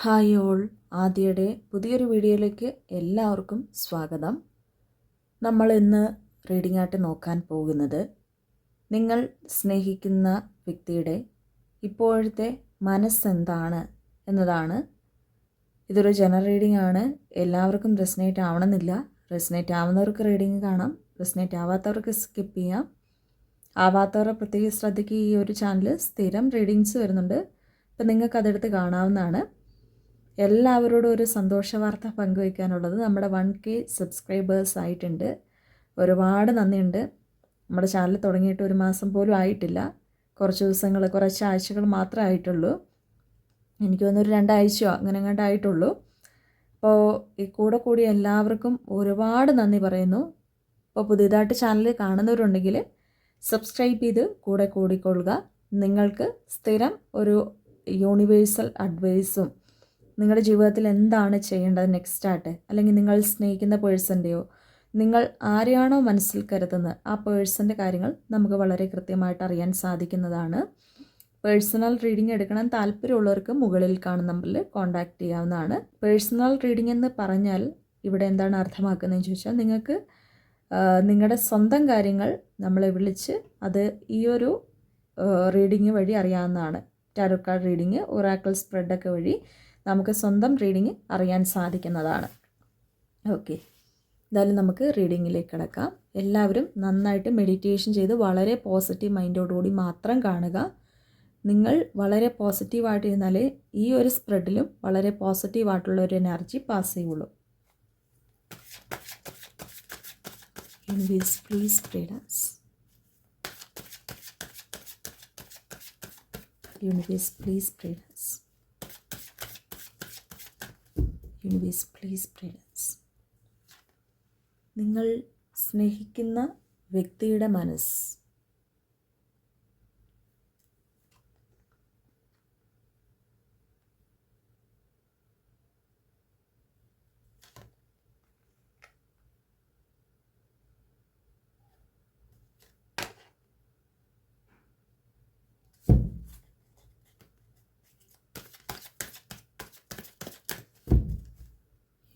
Hi all. ആദ്യയുടെ പുതിയൊരു വീഡിയോയിലേക്ക് എല്ലാവർക്കും സ്വാഗതം. നമ്മൾ ഇന്ന് റീഡിംഗ് ആയിട്ട് നോക്കാൻ പോകുന്നത് നിങ്ങൾ സ്നേഹിക്കുന്ന വ്യക്തിയുടെ ഇപ്പോഴത്തെ മനസ്സെന്താണ് എന്നതാണ്. ഇതൊരു ജനറൽ റീഡിംഗ് ആണ്. എല്ലാവർക്കും റെസിനേറ്റ് ആവണമെന്നില്ല. റെസിനേറ്റ് ആവുന്നവർക്ക് റീഡിംഗ് കാണാം. റെസിനേറ്റ് ആവാത്തവർക്ക് സ്കിപ്പ് ചെയ്യാം. ആവാത്തവരെ പ്രത്യേക ശ്രദ്ധയ്ക്ക് ഈ ഒരു ചാനൽ സ്ഥിരം റീഡിങ്സ് വരുന്നുണ്ട്. അപ്പം നിങ്ങൾക്ക് അതെടുത്ത് കാണാവുന്നതാണ്. എല്ലാവരോടും ഒരു സന്തോഷ വാർത്ത പങ്കുവയ്ക്കാനുള്ളത് നമ്മുടെ വൺ കെ സബ്സ്ക്രൈബേഴ്സ് ആയിട്ടുണ്ട്. ഒരുപാട് നന്ദിയുണ്ട്. നമ്മുടെ ചാനൽ തുടങ്ങിയിട്ട് ഒരു മാസം പോലും ആയിട്ടില്ല. കുറച്ച് ദിവസങ്ങൾ കുറച്ച് ആഴ്ചകൾ മാത്രമേ ആയിട്ടുള്ളൂ. എനിക്ക് തോന്നുന്നു ഒരു രണ്ടാഴ്ചയോ അങ്ങനെ അങ്ങോട്ട് ആയിട്ടുള്ളൂ. അപ്പോൾ ഈ കൂടെ കൂടി എല്ലാവർക്കും ഒരുപാട് നന്ദി പറയുന്നു. അപ്പോൾ പുതിയതായിട്ട് ചാനൽ കാണുന്നവരുണ്ടെങ്കിൽ സബ്സ്ക്രൈബ് ചെയ്ത് കൂടെ കൂടിക്കൊള്ളുക. നിങ്ങൾക്ക് സ്ഥിരം ഒരു യൂണിവേഴ്സൽ അഡ്വൈസും നിങ്ങളുടെ ജീവിതത്തിൽ എന്താണ് ചെയ്യേണ്ടത് നെക്സ്റ്റ് ആയിട്ട്? അല്ലെങ്കിൽ നിങ്ങൾ സ്നേഹിക്കുന്ന പേഴ്സന്റെയോ നിങ്ങൾ ആരെയാണോ മനസ്സിൽ കരുതുന്നത്? ആ പേഴ്സന്റെ കാര്യങ്ങൾ നമുക്ക് വളരെ കൃത്യമായിട്ട് അറിയാൻ സാധിക്കുന്നതാണ്. പേഴ്സണൽ റീഡിംഗ് എടുക്കണം. താല്പര്യമുള്ളവർക്ക് മുകളിൽ കാണുന്ന നമ്പറിൽ കോൺടാക്റ്റ് ചെയ്യാവുന്നതാണ്. പേഴ്സണൽ റീഡിംഗ് എന്ന് പറഞ്ഞാൽ ഇവിടെ എന്താണ് അർത്ഥമാക്കുന്നതെന്ന് ചോദിച്ചാൽ നിങ്ങൾക്ക് നിങ്ങളുടെ സ്വന്തം കാര്യങ്ങൾ നമ്മളെ വിളിച്ച് അത് ഈ ഒരു റീഡിങ് വഴി അറിയാവുന്നതാണ്. ടാരോ കാർഡ് റീഡിങ് ഒറാക്കിൾ സ്പ്രെഡൊക്കെ വഴി നമുക്ക് സ്വന്തം റീഡിങ് അറിയാൻ സാധിക്കുന്നതാണ്. ഓക്കെ എന്തായാലും നമുക്ക് റീഡിങ്ങിലേക്ക് കിടക്കാം. എല്ലാവരും നന്നായിട്ട് മെഡിറ്റേഷൻ ചെയ്ത് വളരെ പോസിറ്റീവ് മൈൻഡോടുകൂടി മാത്രം കാണുക. നിങ്ങൾ വളരെ പോസിറ്റീവായിട്ട് ഇരുന്നാലേ ഈ ഒരു സ്പ്രെഡിലും വളരെ പോസിറ്റീവായിട്ടുള്ള ഒരു എനർജി പാസ് ചെയ്യുള്ളൂ. Universe please pray us. Universe, please pray anyways please Priyan's നിങ്ങൾ സ്നേഹിക്കുന്ന വ്യക്തിയുടെ മനസ്സ്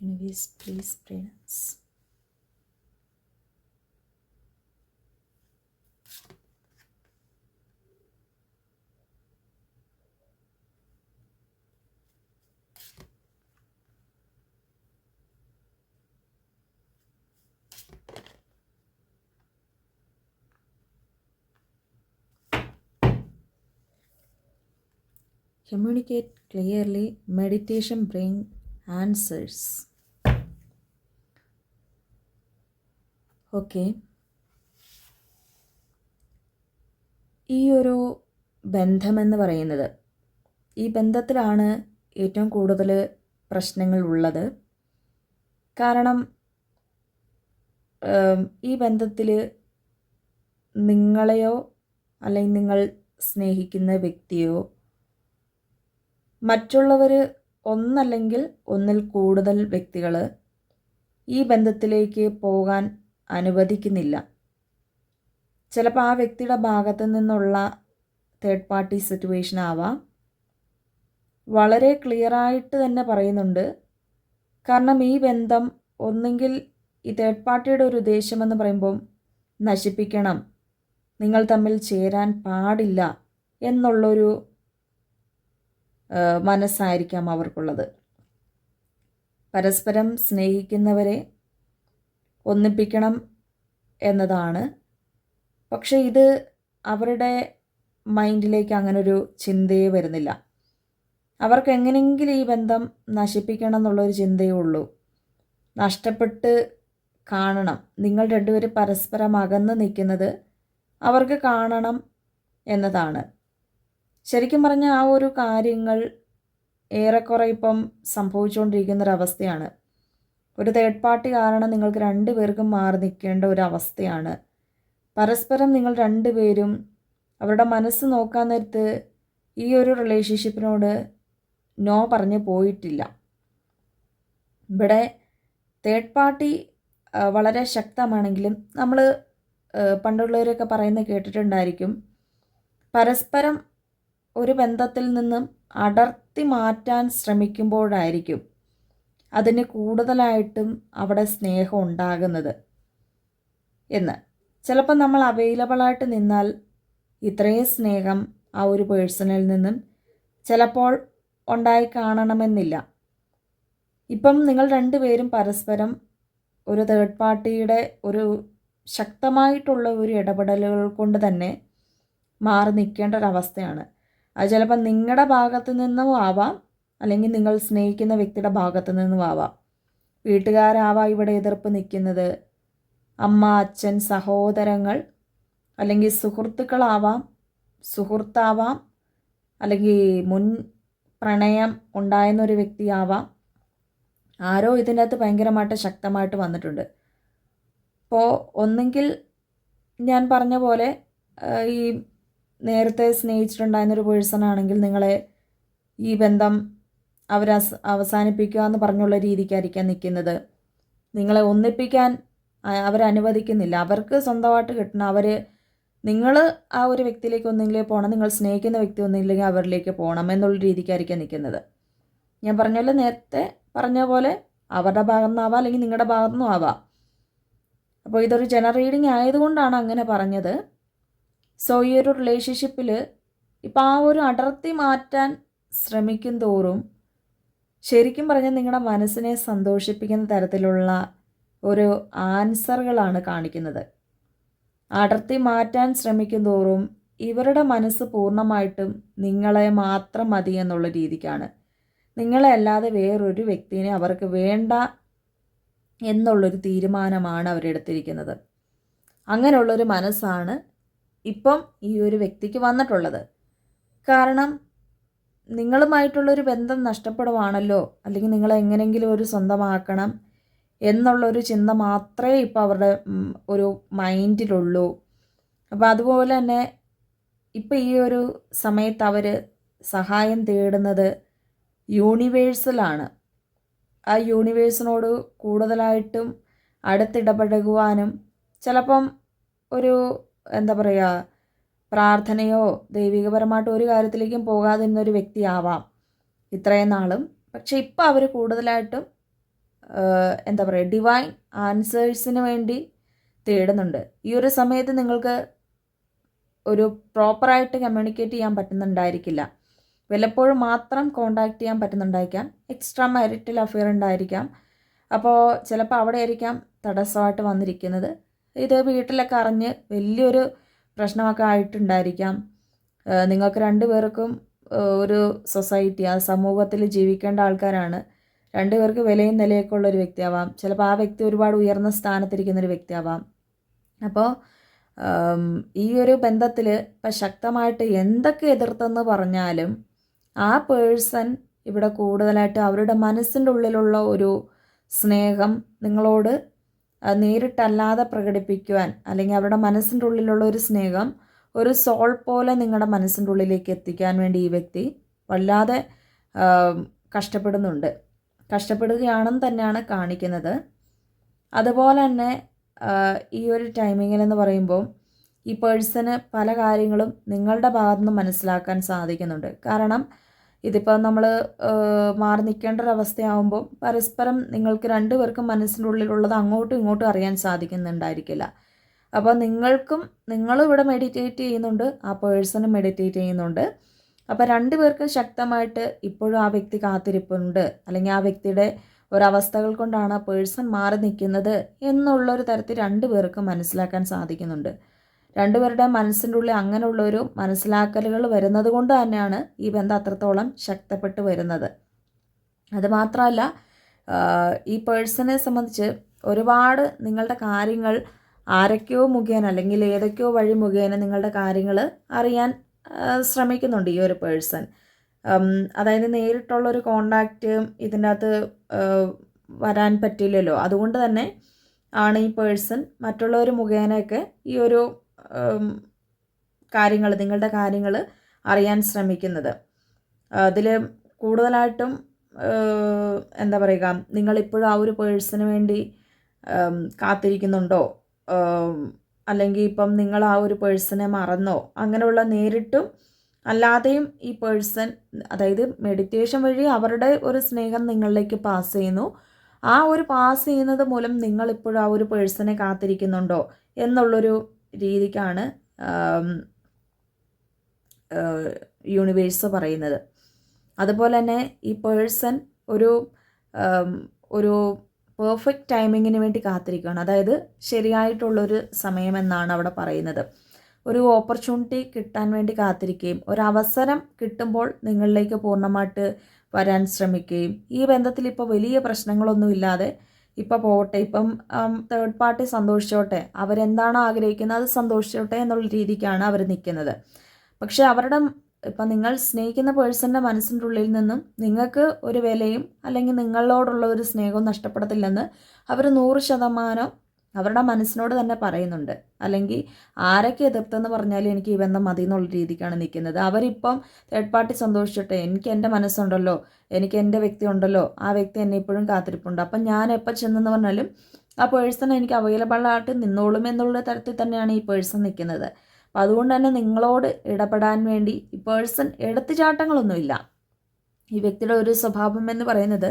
Universe, please us. Communicate clearly. Meditation bring answers. Okay. ഈ ഒരു ബന്ധമെന്ന് പറയുന്നത് ഈ ബന്ധത്തിലാണ് ഏറ്റവും കൂടുതൽ പ്രശ്നങ്ങൾ ഉള്ളത്. കാരണം ഈ ബന്ധത്തിൽ നിങ്ങളെയോ അല്ലെങ്കിൽ നിങ്ങൾ സ്നേഹിക്കുന്ന വ്യക്തിയോ മറ്റുള്ളവർ ഒന്നല്ലെങ്കിൽ ഒന്നിൽ കൂടുതൽ വ്യക്തികൾ ഈ ബന്ധത്തിലേക്ക് പോകാൻ അനുവദിക്കുന്നില്ല. ചിലപ്പോൾ ആ വ്യക്തിയുടെ ഭാഗത്തു നിന്നുള്ള തേർഡ് പാർട്ടി സിറ്റുവേഷൻ ആവാം. വളരെ ക്ലിയറായിട്ട് തന്നെ പറയുന്നുണ്ട്. കാരണം ഈ ബന്ധം ഒന്നെങ്കിൽ ഈ തേർഡ് പാർട്ടിയുടെ ഒരു ഉദ്ദേശമെന്ന് പറയുമ്പം നശിപ്പിക്കണം നിങ്ങൾ തമ്മിൽ ചേരാൻ പാടില്ല എന്നുള്ളൊരു മനസ്സായിരിക്കാം അവർക്കുള്ളത്. പരസ്പരം സ്നേഹിക്കുന്നവരെ ഒന്നിപ്പിക്കണം എന്നതാണ്. പക്ഷെ ഇത് അവരുടെ മൈൻഡിലേക്ക് അങ്ങനൊരു ചിന്തയെ വരുന്നില്ല. അവർക്ക് എങ്ങനെയെങ്കിലും ഈ ബന്ധം നശിപ്പിക്കണം എന്നുള്ളൊരു ചിന്തയേ ഉള്ളൂ. നഷ്ടപ്പെട്ട് കാണണം. നിങ്ങൾ രണ്ടുപേരും പരസ്പരം അകന്ന് നിൽക്കുന്നത് അവർക്ക് കാണണം എന്നതാണ്. ശരിക്കും പറഞ്ഞാൽ ആ ഒരു കാര്യങ്ങൾ ഏറെക്കുറെ ഇപ്പം സംഭവിച്ചുകൊണ്ടിരിക്കുന്നൊരവസ്ഥയാണ്. ഒരു തേർഡ് പാർട്ടി കാരണം നിങ്ങൾക്ക് രണ്ട് പേർക്കും മാറി നിൽക്കേണ്ട ഒരു അവസ്ഥയാണ്. പരസ്പരം നിങ്ങൾ രണ്ടുപേരും അവരുടെ മനസ്സ് നോക്കാൻ നേരത്ത് ഈ ഒരു റിലേഷൻഷിപ്പിനോട് നോ പറഞ്ഞ് പോയിട്ടില്ല. ഇവിടെ തേർഡ് പാർട്ടി വളരെ ശക്തമാണെങ്കിലും നമ്മൾ പണ്ടുള്ളവരൊക്കെ പറയുന്നത് കേട്ടിട്ടുണ്ടായിരിക്കും. പരസ്പരം ഒരു ബന്ധത്തിൽ നിന്നും അടർത്തി മാറ്റാൻ ശ്രമിക്കുമ്പോഴായിരിക്കും അതിന് കൂടുതലായിട്ടും അവിടെ സ്നേഹം ഉണ്ടാകുന്നത് എന്ന്. ചിലപ്പോൾ നമ്മൾ അവൈലബിളായിട്ട് നിന്നാൽ ഇത്രയും സ്നേഹം ആ ഒരു പേഴ്സണിൽ നിന്നും ചിലപ്പോൾ ഉണ്ടായി കാണണമെന്നില്ല. ഇപ്പം നിങ്ങൾ രണ്ടുപേരും പരസ്പരം ഒരു തേർഡ് പാർട്ടിയുടെ ഒരു ശക്തമായിട്ടുള്ള ഒരു ഇടപെടലുകൾ കൊണ്ട് തന്നെ മാറി നിൽക്കേണ്ട ഒരവസ്ഥയാണ് അത് ചിലപ്പോൾ നിങ്ങളുടെ ഭാഗത്തു നിന്നും ആവാം അല്ലെങ്കിൽ നിങ്ങൾ സ്നേഹിക്കുന്ന വ്യക്തിയുടെ ഭാഗത്തു നിന്നും ആവാം വീട്ടുകാരാവാം ഇവിടെ എതിർപ്പ് നിൽക്കുന്നത്. അമ്മ അച്ഛൻ സഹോദരങ്ങൾ അല്ലെങ്കിൽ സുഹൃത്തുക്കളാവാം സുഹൃത്താവാം അല്ലെങ്കിൽ മുൻ പ്രണയം ഉണ്ടായെന്നൊരു വ്യക്തിയാവാം. ആരോ ഇതിന്റെ അകത്ത് ഭയങ്കരമായിട്ട് ശക്തമായിട്ട് വന്നിട്ടുണ്ട്. അപ്പോൾ ഒന്നെങ്കിൽ ഞാൻ പറഞ്ഞ പോലെ ഈ നേരത്തെ സ്നേഹിച്ചിട്ടുണ്ടായിരുന്നൊരു പേഴ്സൺ ആണെങ്കിൽ നിങ്ങളെ ഈ ബന്ധം അവർ അവസാനിപ്പിക്കുക എന്ന് പറഞ്ഞുള്ള രീതിക്കായിരിക്കാം നിൽക്കുന്നത് നിങ്ങളെ ഒന്നിപ്പിക്കാൻ അവരനുവദിക്കുന്നില്ല അവർക്ക് സ്വന്തമായിട്ട് കിട്ടണം. അവർ നിങ്ങൾ ആ ഒരു വ്യക്തിയിലേക്ക് ഒന്നെങ്കിലേ പോകണം നിങ്ങൾ സ്നേഹിക്കുന്ന വ്യക്തി ഒന്നില്ലെങ്കിൽ അവരിലേക്ക് പോകണം എന്നുള്ള രീതിക്കായിരിക്കാം നിൽക്കുന്നത് ഞാൻ പറഞ്ഞല്ലോ നേരത്തെ പറഞ്ഞ പോലെ അവരുടെ ഭാഗത്തു നിന്നാവാം അല്ലെങ്കിൽ നിങ്ങളുടെ ഭാഗത്തു നിന്നും ആവാം. അപ്പോൾ ഇതൊരു ജനറൽ റീഡിങ് ആയതുകൊണ്ടാണ് അങ്ങനെ പറഞ്ഞത്. സോ ഈ ഒരു റിലേഷൻഷിപ്പിൽ ഇപ്പോൾ ആ ഒരു അടർത്തി മാറ്റാൻ ശ്രമിക്കും തോറും ശരിക്കും പറഞ്ഞാൽ നിങ്ങളുടെ മനസ്സിനെ സന്തോഷിപ്പിക്കുന്ന തരത്തിലുള്ള ഒരു ആൻസറുകളാണ് കാണിക്കുന്നത്. അടർത്തി മാറ്റാൻ ശ്രമിക്കും തോറും ഇവരുടെ മനസ്സ് പൂർണമായിട്ടും നിങ്ങളെ മാത്രം മതി എന്നുള്ള രീതിക്കാണ്. നിങ്ങളെ അല്ലാതെ വേറൊരു വ്യക്തിനെ അവർക്ക് വേണ്ട എന്നുള്ളൊരു തീരുമാനമാണ് അവരെടുത്തിരിക്കുന്നത്. അങ്ങനെയുള്ളൊരു മനസ്സാണ് ഇപ്പം ഈ ഒരു വ്യക്തിക്ക് വന്നിട്ടുള്ളത്. കാരണം നിങ്ങളുമായിട്ടുള്ളൊരു ബന്ധം നഷ്ടപ്പെടുവാണല്ലോ അല്ലെങ്കിൽ നിങ്ങൾ എങ്ങനെയെങ്കിലും ഒരു സ്വന്തമാക്കണം എന്നുള്ളൊരു ചിന്ത മാത്രമേ ഇപ്പോൾ അവരുടെ ഒരു മൈൻഡിലുള്ളൂ. അപ്പോൾ അതുപോലെ തന്നെ ഇപ്പോൾ ഈ ഒരു സമയത്ത് അവർ സഹായം തേടുന്നത് യൂണിവേഴ്സലാണ്. ആ യൂണിവേഴ്സിനോട് കൂടുതലായിട്ടും അടുത്തിടപഴകുവാനും ചിലപ്പം ഒരു എന്താ പറയുക പ്രാർത്ഥനയോ ദൈവികപരമായിട്ട് ഒരു കാര്യത്തിലേക്കും പോകാതിരുന്നൊരു വ്യക്തിയാവാം ഇത്രയും നാളും. പക്ഷെ ഇപ്പോൾ അവർ കൂടുതലായിട്ടും എന്താ പറയുക ഡിവൈൻ ആൻസേഴ്സിന് വേണ്ടി തേടുന്നുണ്ട്. ഈ ഒരു സമയത്ത് നിങ്ങൾക്ക് ഒരു പ്രോപ്പറായിട്ട് കമ്മ്യൂണിക്കേറ്റ് ചെയ്യാൻ പറ്റുന്നുണ്ടായിരിക്കില്ല. വല്ലപ്പോഴും മാത്രം കോണ്ടാക്ട് ചെയ്യാൻ പറ്റുന്നുണ്ടായിരിക്കാം. എക്സ്ട്രാ മാരിറ്റൽ അഫെയർ ഉണ്ടായിരിക്കാം. അപ്പോൾ ചിലപ്പോൾ അവിടെ ആയിരിക്കാം തടസ്സമായിട്ട് വന്നിരിക്കുന്നത്. ഇത് വീട്ടിലൊക്കെ അറിഞ്ഞ് വലിയൊരു പ്രശ്നമൊക്കെ ആയിട്ടുണ്ടായിരിക്കാം. നിങ്ങൾക്ക് രണ്ടുപേർക്കും ഒരു സൊസൈറ്റി ആ സമൂഹത്തിൽ ജീവിക്കേണ്ട ആൾക്കാരാണ്. രണ്ടുപേർക്ക് വിലയും നിലയൊക്കെ ഒരു വ്യക്തിയാവാം. ചിലപ്പോൾ ആ വ്യക്തി ഒരുപാട് ഉയർന്ന സ്ഥാനത്തിരിക്കുന്ന ഒരു വ്യക്തിയാവാം. അപ്പോൾ ഈ ഒരു ബന്ധത്തിൽ ഇപ്പം ശക്തമായിട്ട് എന്തൊക്കെ എതിർത്തെന്ന് പറഞ്ഞാലും ആ പേഴ്സൺ ഇവിടെ കൂടുതലായിട്ട് അവരുടെ മനസ്സിന്റെ ഉള്ളിലുള്ള ഒരു സ്നേഹം നിങ്ങളോട് നേരിട്ടല്ലാതെ പ്രകടിപ്പിക്കുവാൻ അല്ലെങ്കിൽ അവരുടെ മനസ്സിന്റെ ഉള്ളിലുള്ള ഒരു സ്നേഹം ഒരു സോൾ പോലെ നിങ്ങളുടെ മനസ്സിന്റെ ഉള്ളിലേക്ക് എത്തിക്കാൻ വേണ്ടി ഈ വ്യക്തി വല്ലാതെ കഷ്ടപ്പെടുന്നുണ്ട്. കഷ്ടപ്പെടുകയാണെന്ന് തന്നെയാണ് കാണിക്കുന്നത്. അതുപോലെ തന്നെ ഈ ഒരു ടൈമിങ്ങിൽ എന്ന് പറയുമ്പോൾ ഈ പേഴ്സണ് പല കാര്യങ്ങളും നിങ്ങളുടെ ഭാഗത്തുനിന്ന് മനസ്സിലാക്കാൻ സാധിക്കുന്നുണ്ട്. കാരണം ഇതിപ്പോൾ നമ്മൾ മാറി നിൽക്കേണ്ട ഒരവസ്ഥയാകുമ്പോൾ പരസ്പരം നിങ്ങൾക്ക് രണ്ടുപേർക്കും മനസ്സിന്റെ ഉള്ളിലുള്ളത് അങ്ങോട്ടും ഇങ്ങോട്ടും അറിയാൻ സാധിക്കുന്നുണ്ടായിരിക്കില്ല. അപ്പോൾ നിങ്ങൾക്കും നിങ്ങളും ഇവിടെ മെഡിറ്റേറ്റ് ചെയ്യുന്നുണ്ട് ആ പേഴ്സണും മെഡിറ്റേറ്റ് ചെയ്യുന്നുണ്ട്. അപ്പോൾ രണ്ടുപേർക്കും ശക്തമായിട്ട് ഇപ്പോഴും ആ വ്യക്തി കാത്തിരിപ്പുണ്ട്. അല്ലെങ്കിൽ ആ വ്യക്തിയുടെ ഒരവസ്ഥകൾ കൊണ്ടാണ് ആ പേഴ്സൺ മാറി നിൽക്കുന്നത് എന്നുള്ളൊരു തരത്തിൽ രണ്ടുപേർക്കും മനസ്സിലാക്കാൻ സാധിക്കുന്നുണ്ട്. രണ്ടുപേരുടെ മനസ്സിന്റെ ഉള്ളിൽ അങ്ങനെയുള്ളൊരു മനസ്സിലാക്കലുകൾ വരുന്നത് കൊണ്ട് തന്നെയാണ് ഈ ബന്ധം അത്രത്തോളം ശക്തപ്പെട്ട് വരുന്നത്. അതുമാത്രമല്ല ഈ പേഴ്സണെ സംബന്ധിച്ച് ഒരുപാട് നിങ്ങളുടെ കാര്യങ്ങൾ ആരൊക്കെയോ മുഖേന അല്ലെങ്കിൽ ഏതൊക്കെയോ വഴി മുഖേന നിങ്ങളുടെ കാര്യങ്ങൾ അറിയാൻ ശ്രമിക്കുന്നുണ്ട് ഈ ഒരു പേഴ്സൺ. അതായത് നേരിട്ടുള്ളൊരു കോണ്ടാക്റ്റ് ഇതിന്റെ അകത്ത് വരാൻ പറ്റില്ലല്ലോ. അതുകൊണ്ട് തന്നെ ആണ് ഈ പേഴ്സൺ മറ്റുള്ളവർ മുഖേനയൊക്കെ ഈ ഒരു കാര്യങ്ങൾ നിങ്ങളുടെ കാര്യങ്ങൾ അറിയാൻ ശ്രമിക്കുന്നത്. അതിൽ കൂടുതലായിട്ടും എന്താ പറയുക നിങ്ങളിപ്പോഴും ആ ഒരു പേഴ്സണിന് വേണ്ടി കാത്തിരിക്കുന്നുണ്ടോ? അല്ലെങ്കിൽ ഇപ്പം നിങ്ങൾ ആ ഒരു പേഴ്സണെ മറന്നോ? അങ്ങനെയുള്ള നേരിട്ടും അല്ലാതെയും ഈ പേഴ്സൺ അതായത് മെഡിറ്റേഷൻ വഴി അവരുടെ ഒരു സ്നേഹം നിങ്ങളിലേക്ക് പാസ് ചെയ്യുന്നു. ആ ഒരു പാസ് ചെയ്യുന്നത് മൂലം നിങ്ങളിപ്പോഴും ആ ഒരു പേഴ്സണെ കാത്തിരിക്കുന്നുണ്ടോ? എന്നുള്ളൊരു രീതിക്കാണ് യൂണിവേഴ്സ് പറയുന്നത്. അതുപോലെ തന്നെ ഈ പേഴ്സൺ ഒരു ഒരു പെർഫെക്റ്റ് ടൈമിങ്ങിന് വേണ്ടി കാത്തിരിക്കുകയാണ്. അതായത് ശരിയായിട്ടുള്ളൊരു സമയമെന്നാണ് അവിടെ പറയുന്നത്. ഒരു ഓപ്പർച്യൂണിറ്റി കിട്ടാൻ വേണ്ടി കാത്തിരിക്കുകയും ഒരു അവസരം കിട്ടുമ്പോൾ നിങ്ങളിലേക്ക് പൂർണമായിട്ട് വരാൻ ശ്രമിക്കുകയും ഈ ബന്ധത്തിൽ ഇപ്പോൾ വലിയ പ്രശ്നങ്ങളൊന്നും ഇല്ലാതെ ഇപ്പോൾ പോകട്ടെ ഇപ്പം തേർഡ് പാർട്ടി സന്തോഷിച്ചോട്ടെ. അവരെന്താണോ ആഗ്രഹിക്കുന്നത് അത് സന്തോഷിച്ചോട്ടെ എന്നുള്ള രീതിക്കാണ് അവർ നിൽക്കുന്നത് പക്ഷേ അവരുടെ ഇപ്പം നിങ്ങൾ സ്നേഹിക്കുന്ന പേഴ്സന്റെ മനസ്സിന്റെ ഉള്ളിൽ നിന്നും നിങ്ങൾക്ക് ഒരു വിലയും അല്ലെങ്കിൽ നിങ്ങളോടുള്ള ഒരു സ്നേഹവും നഷ്ടപ്പെടത്തില്ലെന്ന് അവർ നൂറ് ശതമാനം അവരുടെ മനസ്സിനോട് തന്നെ പറയുന്നുണ്ട്. അല്ലെങ്കിൽ ആരൊക്കെ എതിർത്തെന്ന് പറഞ്ഞാലും എനിക്ക് ഈ ബന്ധം മതി എന്നുള്ള രീതിക്കാണ് നിൽക്കുന്നത്. അവരിപ്പം തേർഡ് പാർട്ടി സന്തോഷിച്ചിട്ട് എനിക്ക് എന്റെ മനസ്സുണ്ടല്ലോ എനിക്ക് എന്റെ വ്യക്തി ഉണ്ടല്ലോ ആ വ്യക്തി എന്നെ ഇപ്പോഴും കാത്തിരിപ്പുണ്ട്. അപ്പം ഞാൻ എപ്പോൾ ചെന്നെന്ന് പറഞ്ഞാലും ആ പേഴ്സൺ എനിക്ക് അവൈലബിൾ ആയിട്ട് നിന്നോളും എന്നുള്ള തരത്തിൽ തന്നെയാണ് ഈ പേഴ്സൺ നിൽക്കുന്നത്. അപ്പം അതുകൊണ്ട് തന്നെ നിങ്ങളോട് ഇടപെടാൻ വേണ്ടി ഈ പേഴ്സൺ എടുത്തുചാട്ടങ്ങളൊന്നുമില്ല ഈ വ്യക്തിയുടെ ഒരു സ്വഭാവം എന്ന് പറയുന്നത്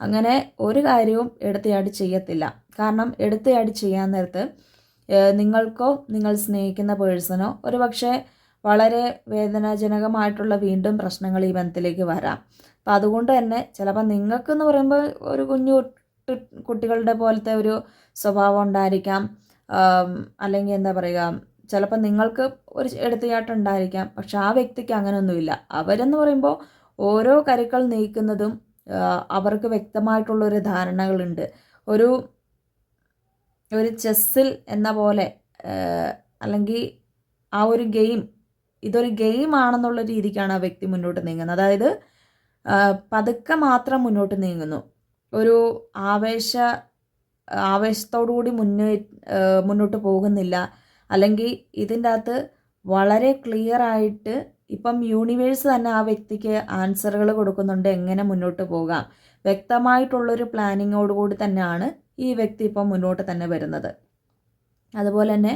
അങ്ങനെ ഒരു കാര്യവും എടുത്തയാടി ചെയ്യത്തില്ല. കാരണം എടുത്തയാടി ചെയ്യാൻ നേരത്ത് നിങ്ങൾക്കോ നിങ്ങൾ സ്നേഹിക്കുന്ന പേഴ്സണോ ഒരു പക്ഷേ വളരെ വേദനാജനകമായിട്ടുള്ള വീണ്ടും പ്രശ്നങ്ങൾ ഈ ബന്ധത്തിലേക്ക് വരാം. അപ്പം അതുകൊണ്ട് തന്നെ ചിലപ്പോൾ നിങ്ങൾക്കെന്ന് പറയുമ്പോൾ ഒരു കുഞ്ഞു കുട്ടികളുടെ പോലത്തെ ഒരു സ്വഭാവം ഉണ്ടായിരിക്കാം. അല്ലെങ്കിൽ എന്താ പറയുക ചിലപ്പോൾ നിങ്ങൾക്ക് ഒരു എടുത്തുചാട്ടം ഉണ്ടായിരിക്കാം പക്ഷെ ആ വ്യക്തിക്ക് അങ്ങനെയൊന്നുമില്ല. അവരെന്ന് പറയുമ്പോൾ ഓരോ കരുക്കൾ നീക്കുന്നതും അവർക്ക് വ്യക്തമായിട്ടുള്ളൊരു ധാരണകളുണ്ട്. ഒരു ഒരു ചെസ്സിൽ എന്ന പോലെ അല്ലെങ്കിൽ ആ ഒരു ഗെയിം ഇതൊരു ഗെയിം ആണെന്നുള്ള രീതിക്കാണ് ആ വ്യക്തി മുന്നോട്ട് നീങ്ങുന്നത്. അതായത് പതുക്കെ മാത്രം മുന്നോട്ട് നീങ്ങുന്നു. ഒരു ആവേശ ആവേശത്തോടു കൂടി മുന്നേ മുന്നോട്ട് പോകുന്നില്ല. അല്ലെങ്കിൽ ഇതിന്റെ അകത്ത് വളരെ ക്ലിയർ ആയിട്ട് ഇപ്പം യൂണിവേഴ്സ് തന്നെ ആ വ്യക്തിക്ക് ആൻസറുകൾ കൊടുക്കുന്നുണ്ട്. എങ്ങനെ മുന്നോട്ട് പോകാം? വ്യക്തമായിട്ടുള്ളൊരു പ്ലാനിങ്ങോട് കൂടി തന്നെയാണ് ഈ വ്യക്തി ഇപ്പം മുന്നോട്ട് തന്നെ വരുന്നത്. അതുപോലെ തന്നെ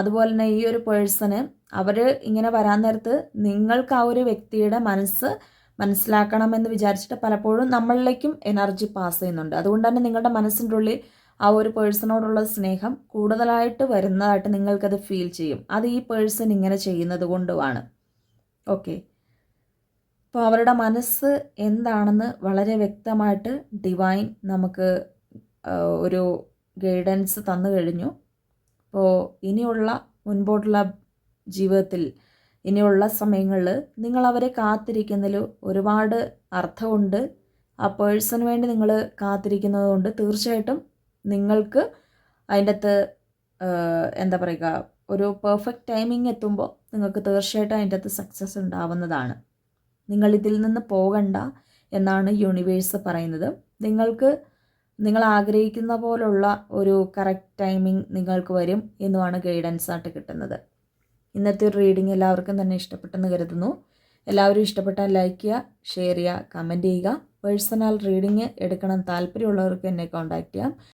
അതുപോലെ തന്നെ ഈ ഒരു പേഴ്സണ് അവർ ഇങ്ങനെ വരാൻ നേരത്ത് നിങ്ങൾക്ക് ആ ഒരു വ്യക്തിയുടെ മനസ്സ് മനസ്സിലാക്കണമെന്ന് വിചാരിച്ചിട്ട് പലപ്പോഴും നമ്മളിലേക്കും എനർജി പാസ് ചെയ്യുന്നുണ്ട്. അതുകൊണ്ട് തന്നെ നിങ്ങളുടെ മനസ്സിന്റെ ഉള്ളിൽ ആ ഒരു പേഴ്സണോടുള്ള സ്നേഹം കൂടുതലായിട്ട് വരുന്നതായിട്ട് നിങ്ങൾക്കത് ഫീൽ ചെയ്യും. അത് ഈ പേഴ്സൺ ഇങ്ങനെ ചെയ്യുന്നത് കൊണ്ടുമാണ്. ഓക്കെ അപ്പോൾ അവരുടെ മനസ്സ് എന്താണെന്ന് വളരെ വ്യക്തമായിട്ട് ഡിവൈൻ നമുക്ക് ഒരു ഗൈഡൻസ് തന്നു കഴിഞ്ഞു. അപ്പോൾ ഇനിയുള്ള മുൻപോട്ടുള്ള ജീവിതത്തിൽ ഇനിയുള്ള സമയങ്ങളിൽ നിങ്ങൾ അവരെ കാത്തിരിക്കുന്നതിൽ ഒരുപാട് അർത്ഥമുണ്ട്. ആ പേഴ്സണ് വേണ്ടി നിങ്ങൾ കാത്തിരിക്കുന്നത് കൊണ്ട് തീർച്ചയായിട്ടും നിങ്ങൾക്ക് അതിന്റെ അകത്ത് എന്താ പറയുക ഒരു പെർഫെക്റ്റ് ടൈമിംഗ് എത്തുമ്പോൾ നിങ്ങൾക്ക് തീർച്ചയായിട്ടും അതിന്റെ അകത്ത് സക്സസ് ഉണ്ടാവുന്നതാണ്. നിങ്ങൾ ഇതിൽ നിന്ന് പോകണ്ട എന്നാണ് യൂണിവേഴ്സ് പറയുന്നത്. നിങ്ങൾക്ക് നിങ്ങൾ ആഗ്രഹിക്കുന്ന പോലുള്ള ഒരു കറക്റ്റ് ടൈമിംഗ് നിങ്ങൾക്ക് വരും എന്നുമാണ് ഗൈഡൻസ് ആയിട്ട് കിട്ടുന്നത്. ഇന്നത്തെ ഒരു റീഡിംഗ് എല്ലാവർക്കും തന്നെ ഇഷ്ടപ്പെട്ടെന്ന് കരുതുന്നു. എല്ലാവരും ഇഷ്ടപ്പെട്ടാൽ ലൈക്ക് ചെയ്യുക ഷെയർ ചെയ്യുക കമന്റ് ചെയ്യുക. പേഴ്സണൽ റീഡിംഗ് എടുക്കണം. താല്പര്യമുള്ളവർക്ക് എന്നെ കോൺടാക്റ്റ് ചെയ്യാം.